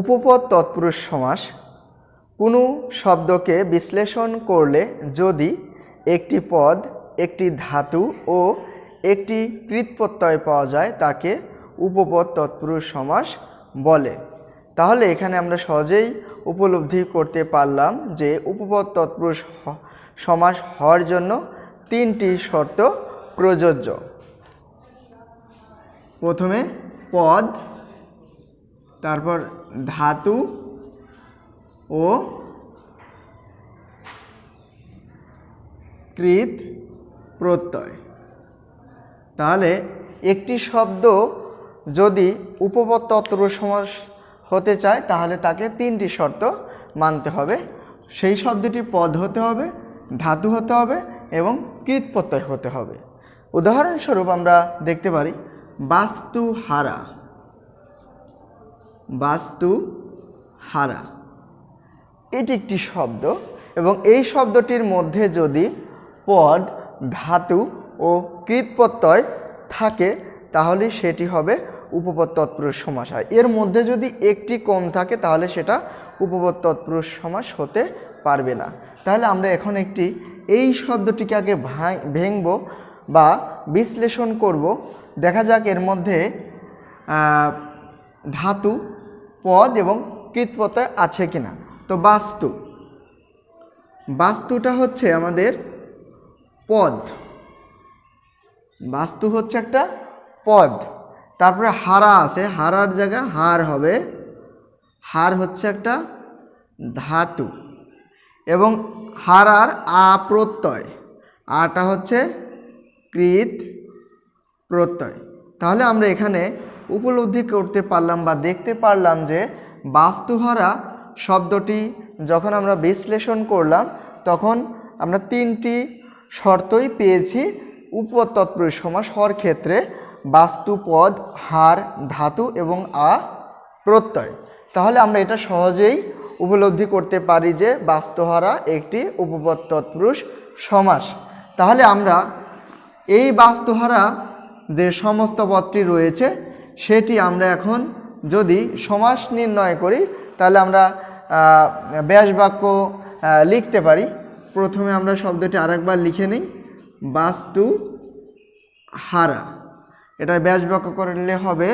উপপদ তৎপুরুষ সমাস, কোনো শব্দকে বিশ্লেষণ করলে যদি একটি পদ, একটি ধাতু ও একটি কৃৎপ্রত্যয় পাওয়া যায়, তাকে উপপদ তৎপুরুষ সমাস বলে। তাহলে এখানে আমরা সহজেই উপলব্ধি করতে পারলাম যে উপপদ তৎপুরুষ সমাস হওয়ার জন্য তিনটি শর্ত প্রযোজ্য। প্রথমে, পদ তারপর ধাতু ও কৃত প্রত্যয়। তাহলে একটি শব্দ যদি উপপদ সমাস হতে চায়, তাহলে তাকে তিনটি শর্ত মানতে হবে। সেই শব্দটি পদ হতে হবে, ধাতু হতে হবে এবং কৃত প্রত্যয় হতে হবে। উদাহরণস্বরূপ আমরা দেখতে পারি বাস্তু হারা বাস্তু হারা এটি একটি শব্দ এবং এই শব্দটির মধ্যে যদি পদ, ধাতু ও কৃৎপ্রত্যয় থাকে, তাহলে সেটি হবে উপপদ তৎপুরুষ সমাস হয় এর মধ্যে যদি একটি কম থাকে, তাহলে সেটা উপপদ তৎপুরুষ সমাস হতে পারবে না। তাহলে আমরা এখন একটি এই শব্দটিকে আগে ভাঙ, ভেঙব বা বিশ্লেষণ করব। দেখা যাক এর মধ্যে ধাতু পদ এবং কৃতপ্রত্যয় আছে কিনা? তো বাস্তু। বাস্তুটা হচ্ছে আমাদের পদ। বাস্তু হচ্ছে একটা পদ। তারপরে হারা আছে। হারার জায়গায় হার হবে। হার হচ্ছে একটা ধাতু। এবং হারার আ প্রত্যয় আটা হচ্ছে কৃত প্রত্যয় তাহলে আমরা এখানে উপলব্ধি করতে পারলাম বা দেখতে পারলাম যে বাস্তুহারা শব্দটি যখন আমরা বিশ্লেষণ করলাম, তখন আমরা তিনটি শর্তই পেয়েছি উপতৎপুরুষ সমাস হওয়ার ক্ষেত্রে বাস্তুপদ হার, ধাতু এবং আ প্রত্যয়। তাহলে আমরা এটা সহজেই উপলব্ধি করতে পারি যে বাস্তুহারা একটি উপপদ তৎপুরুষ সমাস। তাহলে আমরা এই বাস্তুহারা যে সমস্ত পদটি রয়েছে সেটি আমরা এখন যদি সমাস নির্ণয় করি, তাহলে আমরা ব্যাস বাক্য লিখতে পারি। প্রথমে আমরা শব্দটি আরেকবার লিখে নিই। বাস্তু হারা। এটা ব্যাস বাক্য করলে হবে,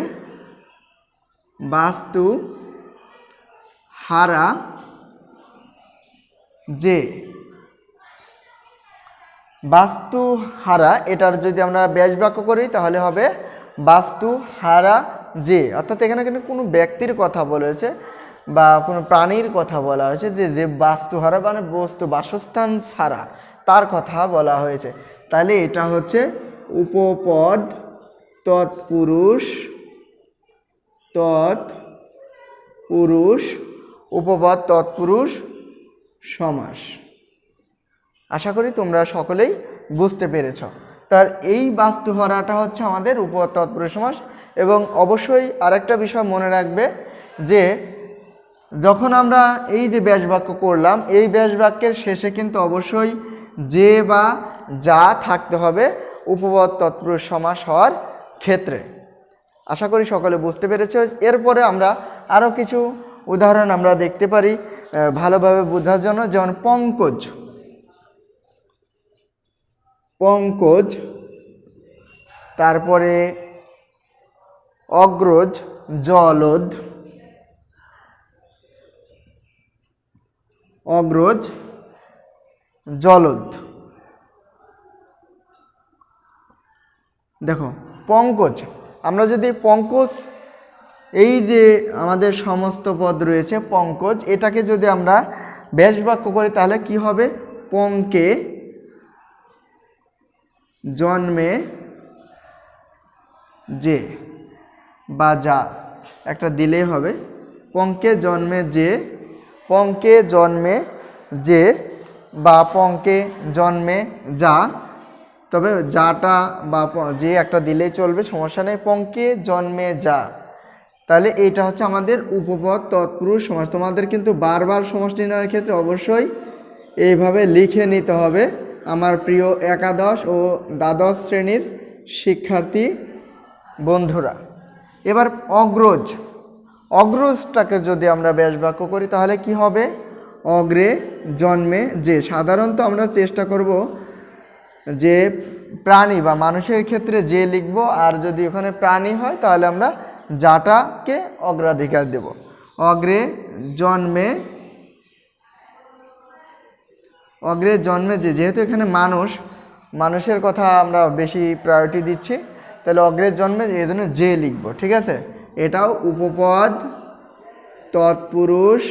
বাস্তু হারা যে। বাস্তু হারা, এটার যদি আমরা ব্যাস বাক্য করি, তাহলে হবে বাস্তু, হারা, যে। অর্থাৎ এখানে কিন্তু কোনো ব্যক্তির কথা বলেছে বা কোনো প্রাণীর কথা বলা হয়েছে যে যে বাস্তু, হারা মানে বস্তু, বাসস্থান ছাড়া তার কথা বলা হয়েছে। তাহলে এটা হচ্ছে উপপদ, তৎপুরুষ, তৎ পুরুষ, উপপদ, তৎপুরুষ, সমাস। আশা করি তোমরা সকলেই বুঝতে পেরেছ। তার এই বাস্তু হরাটা হচ্ছে আমাদের উপতৎপুরুষ সমাস এবং অবশ্যই আরেকটা বিষয় মনে রাখবে যে, যখন আমরা এই যে ব্যাস বাক্য করলাম, এই ব্যাস বাক্যের শেষে কিন্তু অবশ্যই যে বা যা থাকতে হবে উপপদ তৎপুরুষ সমাস হওয়ার ক্ষেত্রে। আশা করি সকলে বুঝতে পেরেছ। এরপরে আমরা আরও কিছু উদাহরণ আমরা দেখতে পারি ভালোভাবে বোঝার জন্য, যেমন পঙ্কজ। পঙ্কজ, তারপরে অগ্রজ, জলদ অগ্রজ, জলদ। দেখো, পঙ্কজ, আমরা যদি পঙ্কজ, এই যে আমাদের সমস্ত পদ রয়েছে, পঙ্কজ, এটাকে যদি আমরা ব্যাস বাক্য করি, তাহলে কি হবে? পঙ্কে জন্মে যে বা যা একটা দিলেই হবে। পঙ্কে জন্মে যে, পঙ্কে জন্মে যে বা পঙ্কে জন্মে যা। তবে যাটা বা যে একটা দিলেই চলবে, সমস্যা নেই। পঙ্কে জন্মে যা। তাহলে এইটা হচ্ছে আমাদের উপপদ তৎপুরুষ সমাস। তোমাদের কিন্তু বারবার সমাস নির্ণয়ের ক্ষেত্রে অবশ্যই এইভাবে লিখে নিতে হবে। আমার প্রিয় একাদশ ও দ্বাদশ শ্রেণির শিক্ষার্থী বন্ধুরা, এবার অগ্রজ। অগ্রজটাকে যদি আমরা ব্যাস বাক্য করি, তাহলে কি হবে? অগ্রে জন্মে যে, সাধারণত আমরা চেষ্টা করব যে প্রাণী বা মানুষের ক্ষেত্রে যে লিখব, আর যদি ওখানে প্রাণী হয়, তাহলে আমরা যাটাকে অগ্রাধিকার দেব। অগ্রে জন্মে অগ্রে জন্মে যে, যেহেতু এখানে মানুষ, মানুষের কথা আমরা বেশি প্রায়োরিটি দিচ্ছি, তাহলে অগ্রের জন্মে এই জন্য যে লিখব, ঠিক আছে? এটাও উপপদ, তৎপুরুষ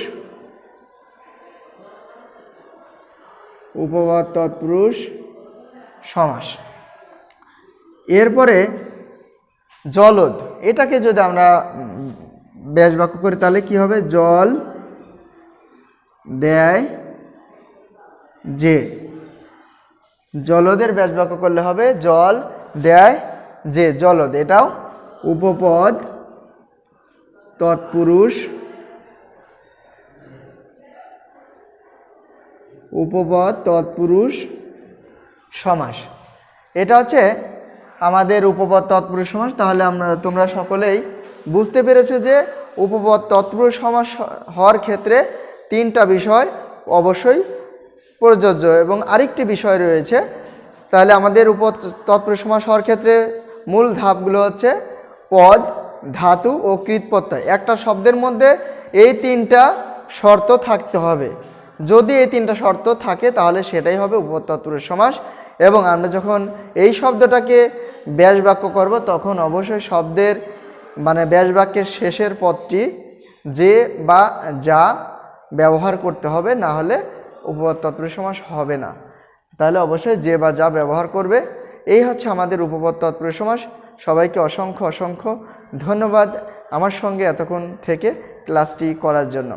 উপপদ, তৎপুরুষ, সমাস। এরপরে জলদ, এটাকে যদি আমরা ব্যাস বাক্য করি, তাহলে কি হবে? জল দেয় যে জলদের ব্যাস বাক্য করলে হবে, জল দেয় যে জলদ। এটাও উপপদ, তৎপুরুষ উপপদ, তৎপুরুষ, সমাস। এটা হচ্ছে আমাদের উপপদ, তৎপুরুষ, সমাস। তাহলে আমরা, তোমরা সকলেই বুঝতে পেরেছ যে উপপদ, তৎপুরুষ, সমাস হওয়ার ক্ষেত্রে তিনটা বিষয় অবশ্যই প্রযোজ্য। এবং আরেকটি বিষয় রয়েছে, তাহলে আমাদের উপ তৎপুরুষ সমাস হওয়ার ক্ষেত্রে মূল ধাপগুলো হচ্ছে পদ, ধাতু ও কৃতপ্রত্যয় একটা শব্দের মধ্যে এই তিনটা শর্ত থাকতে হবে। যদি এই তিনটা শর্ত থাকে, তাহলে সেটাই হবে উপতত্ত্বের সমাস এবং আমরা যখন এই শব্দটাকে ব্যাস বাক্য করব, তখন অবশ্যই শব্দের মানে ব্যাস বাক্যের শেষের পদটি যে বা যা ব্যবহার করতে হবে, না হলে উপতত্ত্বের সমাস হবে না। তাহলে অবশ্যই যে বা যা ব্যবহার করবে, এই হচ্ছে আমাদের উপপদ সমাস সবাইকে অসংখ্য অসংখ্য ধন্যবাদ আমার সঙ্গে এতক্ষণ থেকে ক্লাসটি করার জন্য।